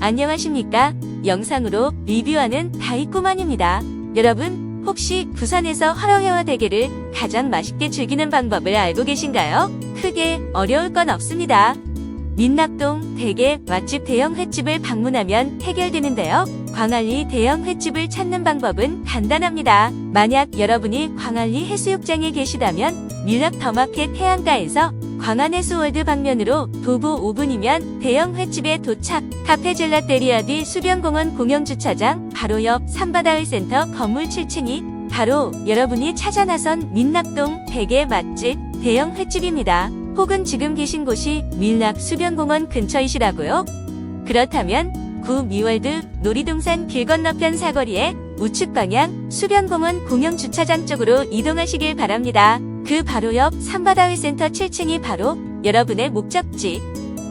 안녕하십니까? 영상으로 리뷰하는 다이꼬만입니다. 여러분, 혹시 부산에서 화로회와 대게를 가장 맛있게 즐기는 방법을 알고 계신가요? 크게 어려울 건 없습니다. 민낙동 대게 맛집 대형 횟집을 방문하면 해결되는데요. 광안리 대형 횟집을 찾는 방법은 간단합니다. 만약 여러분이 광안리 해수욕장에 계시다면 밀락 더마켓 해안가에서 광안해수 월드 방면으로 도보 5분이면 대형 횟집에 도착. 카페 젤라테리아 뒤 수변공원 공영주차장 바로 옆 삼바다의센터 건물 7층이 바로 여러분이 찾아 나선 민낙동 대게 맛집 대형 횟집입니다. 혹은 지금 계신 곳이 밀락 수변공원 근처이시라고요? 그렇다면 구 미월드 놀이동산 길 건너편 사거리에 우측 방향 수변공원 공영주차장 쪽으로 이동하시길 바랍니다. 그 바로 옆 삼바다회센터 7층이 바로 여러분의 목적지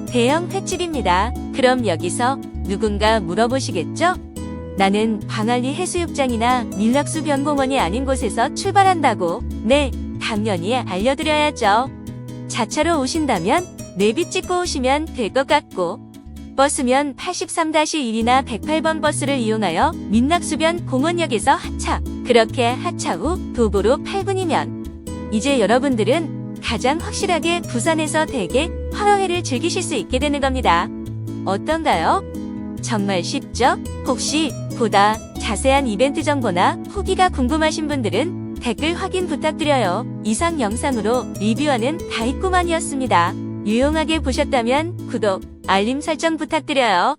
대형 횟집입니다. 그럼 여기서 누군가 물어보시겠죠? 나는 광안리 해수욕장이나 밀락수변공원이 아닌 곳에서 출발한다고. 네, 당연히 알려드려야죠. 자차로 오신다면 내비 찍고 오시면 될 것 같고 버스면 83-1이나 108번 버스를 이용하여 민낙수변 공원역에서 하차 그렇게 하차 후 도보로 8분이면 이제 여러분들은 가장 확실하게 부산에서 대게 화로회를 즐기실 수 있게 되는 겁니다. 어떤가요? 정말 쉽죠? 혹시 보다 자세한 이벤트 정보나 후기가 궁금하신 분들은 댓글 확인 부탁드려요. 이상 영상으로 리뷰하는 다이꾸만이었습니다. 유용하게 보셨다면 구독, 알림 설정 부탁드려요.